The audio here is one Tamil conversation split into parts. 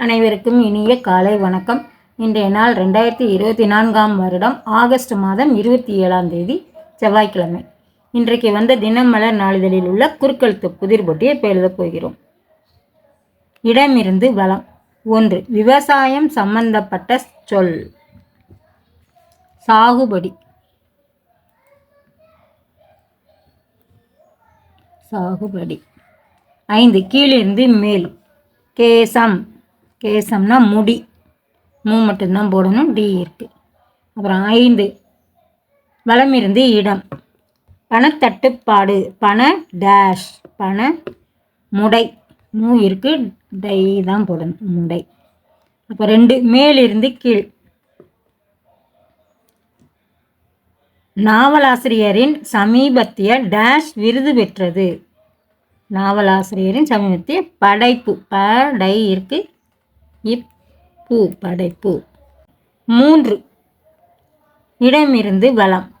அனைவருக்கும் இனிய காலை வணக்கம். இன்றைய நாள் ரெண்டாயிரத்தி இருபத்தி நான்காம் வருடம் ஆகஸ்ட் மாதம் இருபத்தி ஏழாம் தேதி செவ்வாய்க்கிழமை. இன்றைக்கு வந்த தினமலர் நாளிதழில் உள்ள குறுக்கெழுத்து புதிர் போட்டியை இப்போ எழுதப் போகிறோம். இடமிருந்து வளம். ஒன்று விவசாயம் சம்பந்தப்பட்ட சொல். சாகுபடி. சாகுபடி. ஐந்து கீழிருந்து மேல் கேசம். கேசம்னா முடி. மூ மட்டும்தான் போடணும் டி இருக்கு. அப்புறம் ஐந்து. வளமிருந்து இடம். பணத்தட்டுப்பாடு பண டேஷ் பண முடை. மூ இருக்கு டை தான் போடணும் முடை. அப்போ ரெண்டு மேலிருந்து கீழ். நாவலாசிரியரின் சமீபத்திய டேஷ் விருது பெற்றது. நாவலாசிரியரின் சமீபத்திய படைப்பு படை இருக்கு. இப்பூ படைப்பு. மூன்று. இடமிருந்து வளம்.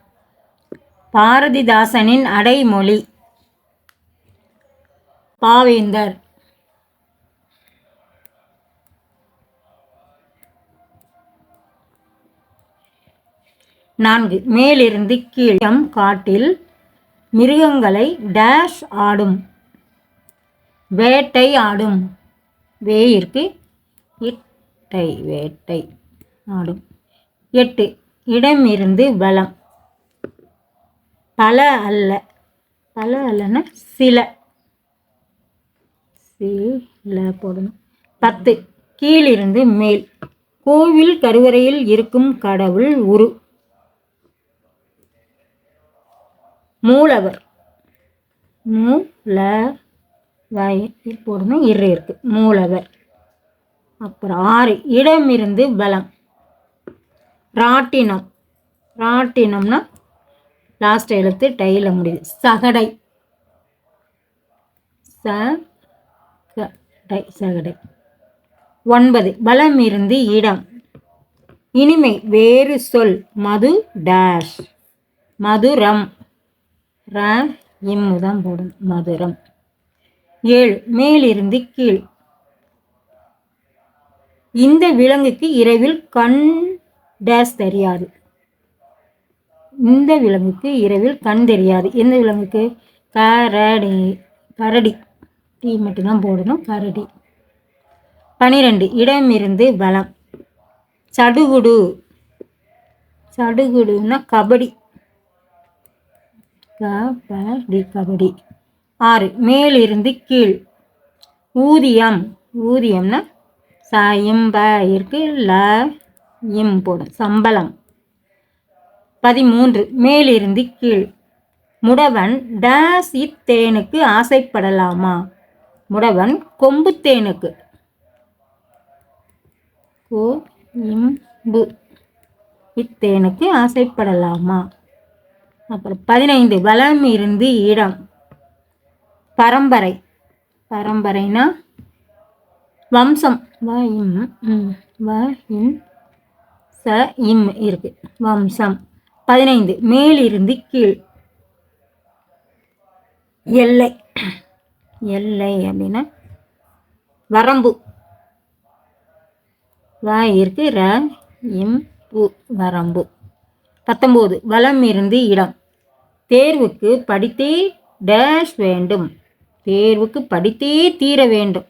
பாரதிதாசனின் அடைமொழி. பாவேந்தர். நான்கு. மேலிருந்து கீழம் காட்டில் மிருகங்களை டேஷ் ஆடும். வேட்டை ஆடும். வேயிற்கு இட்டை வேட்டை ஆடும் எட்டு இடமிருந்து வளம். பல அல்ல. பல அல்லன்னா சில. சில போடணும். பத்து கீழிருந்து மேல். கோவில் கருவறையில் இருக்கும் கடவுள் உரு. மூலவர். மூல வய போடணும். இரு இருக்கு. மூலவர். அப்புறம் ஆறு. இடமிருந்து பலம். ராட்டினம். ராட்டினம்னா லாஸ்ட் எழுத்து டையில் முடியுது. சகடை. சகடை சகடை. ஒன்பது. பலம் இருந்து இடம். இனிமை வேறு சொல். மது டேஷ் மதுரம். ர இம்மு தான் மதுரம். ஏழு. மேலிருந்து கீழ். இந்த விலங்குக்கு இரவில் கண் டேஸ் தெரியாது. இந்த விலங்குக்கு இரவில் கண் தெரியாது. எந்த விலங்குக்கு? கரடி கரடி. டீ மட்டும்தான் போடணும். கரடி. பனிரெண்டு இடமிருந்து பலம் சடுகுடு. சடுகுடுன்னா கபடி. கபடி கபடி. ஆறு மேலிருந்து கீழ். ஊதியம். ஊதியம்னா ச இம்ப இருக்கு ல இம் போடும். சம்பளம். பதிமூன்று. மேலிருந்து கீழ். முடவன் டேஸ் இத்தேனுக்கு ஆசைப்படலாமா? முடவன் கொம்பு தேனுக்கு. கோ இம்பு. இத்தேனுக்கு ஆசைப்படலாமா? அப்புறம் பதினைந்து. வளம் இருந்து இடம். பரம்பரை. பரம்பரைனா வம்சம். வ இம் வ இம் ச இம் இருக்கு. வம்சம். பதினைந்து. மேலிருந்து கீழ். எல்லை. எல்லை அப்படின்னா வரம்பு. வ இருக்கு ர இம் பு வரம்பு. பத்தொம்போது. வளம் இருந்து இடம். தேர்வுக்கு படித்தே டேஷ் வேண்டும். தேர்வுக்கு படித்தே தீர வேண்டும்.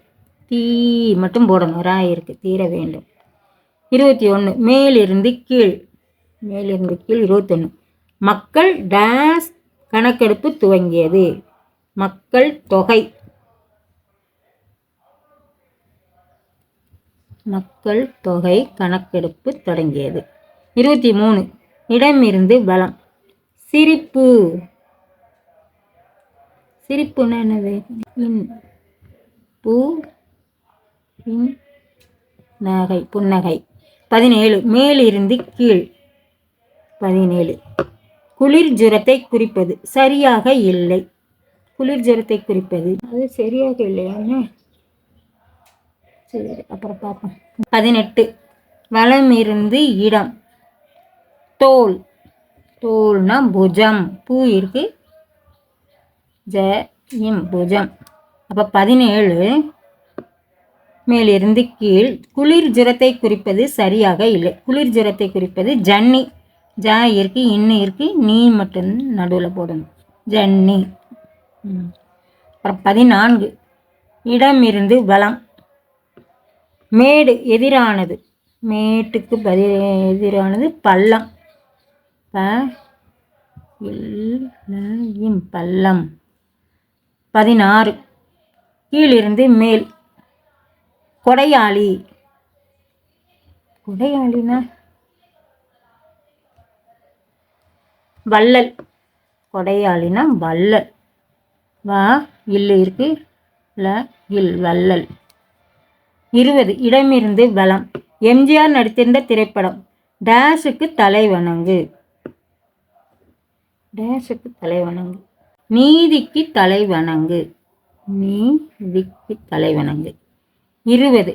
தீ மட்டும் போடணும். ரா இருக்கு தீர வேண்டும். இருபத்தி ஒன்று மேலிருந்து கீழ். மேலிருந்து கீழ் இருபத்தொன்று மக்கள் டேஸ் கணக்கெடுப்பு துவங்கியது. மக்கள் தொகை. மக்கள் தொகை கணக்கெடுப்பு தொடங்கியது. இருபத்தி மூணு. இடமிருந்து பலம் சிரிப்பு. சிரிப்புன்னா என்னது? பூ நகை புன்னகை. பதினேழு மேலிருந்து கீழ். பதினேழு குளிர் ஜுரத்தை குறிப்பது. சரியாக இல்லை. குளிர் ஜுரத்தை குறிப்பது. அது சரியாக இல்லையான்னு சரி அப்புறம் பார்ப்போம். பதினெட்டு வலம் இருந்து இடம். தோல். தோல்னா புஜம். பூ இருக்கு. ஜ இம் புஜம். அப்போ பதினேழு மேலிருந்து கீழ். குளிர் ஜுரத்தை குறிப்பது சரியாக இல்லை. குளிர் ஜுரத்தை குறிப்பது ஜன்னி. ஜா இருக்கு இன்னும் இருக்கு நீ மட்டும் நடுவில் போடணும். ஜன்னி. அப்புறம் பதினான்கு. இடம் இருந்து வளம் மேடு எதிரானது. மேட்டுக்கு பதி எதிரானது பள்ளம். ப பள்ளம். பதினாறு. கீழிருந்து மேல். கொடையாளி. கொடையாளினா? வள்ளல். கொடையாளினா வள்ளல். வா இல்லு இருக்கு. ல இல் வள்ளல். இருபது இடமிருந்து வளம் எம்ஜிஆர் நடித்திருந்த திரைப்படம். டேஷுக்கு தலை வணங்கு. டேஷுக்கு தலை வணங்கு. நீதிக்கு தலை வணங்கு. நீதிக்கு தலை வணங்கு. இருபது.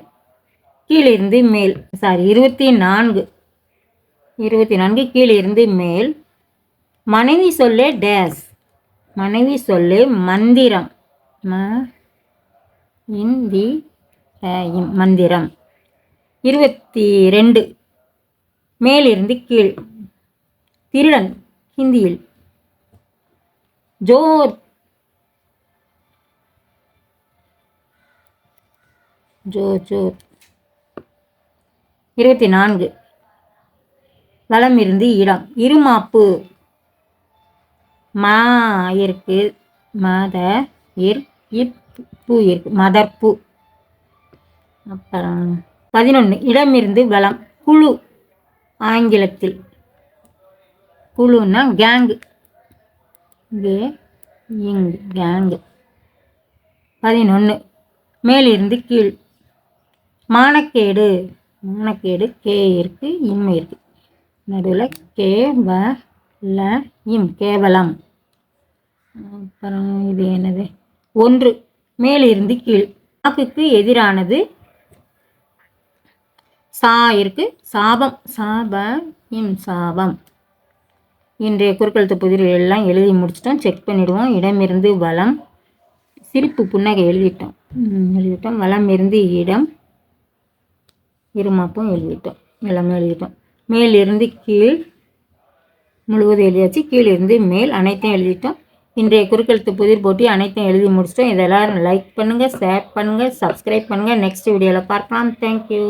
கீழிருந்து மேல். சாரி இருபத்தி நான்கு இருபத்தி நான்கு கீழிருந்து மேல். மனைவி சொல்லே டேஸ். மனைவி சொல்லு மந்திரம். ம இந்தி மந்திரம். இருபத்தி ரெண்டு மேலிருந்து கீழ். திருடன் ஹிந்தியில். ஜோர் ஜோ ஜோர் இருபத்தி நான்கு வளம் இருந்து இடம். இருமாப்பு. மா இருக்கு. மத இர் இப் பூ இருக்கு. மதர்பூ அப்புறம் பதினொன்று இடமிருந்து வளம். குழு. ஆங்கிலத்தில். குழுன்னா கேங்கு கே இங்கு. கேங்கு பதினொன்று மேலிருந்து கீழ். மானக்கேடு. மானக்கேடு கே இருக்கு இம் இருக்கு. நடுவில் கே வ ல இம் கேவலம். அப்புறம் இது என்னது? ஒன்று மேலிருந்து கீழ். வாக்குக்கு எதிரானது சா இருக்கு சாபம் சாப இம் சாபம். இன்றைய குறுக்கெழுத்து புதிர் எல்லாம் எழுதி முடிச்சிட்டோம் செக் பண்ணிடுவோம். இடமிருந்து வளம் சிரிப்பு புன்னகை எழுதிட்டோம். எழுதிட்டோம். வளம் இருந்து இடம் இருமாப்பும் எழுதிட்டோம். எல்லாமே எழுதிட்டோம். மேலிருந்து கீழ் முழுவதும் எழுதியாச்சு. கீழிருந்து மேல் அனைத்தையும் எழுதிட்டோம். இன்றைய குறுக்கெழுத்து புதிர் போட்டி அனைத்தையும் எழுதி முடிச்சிட்டோம். இதெல்லாம் லைக் பண்ணுங்கள் ஷேர் பண்ணுங்கள் சப்ஸ்கிரைப் பண்ணுங்கள் நெக்ஸ்ட் வீடியோவில் பார்க்கலாம். தேங்க்யூ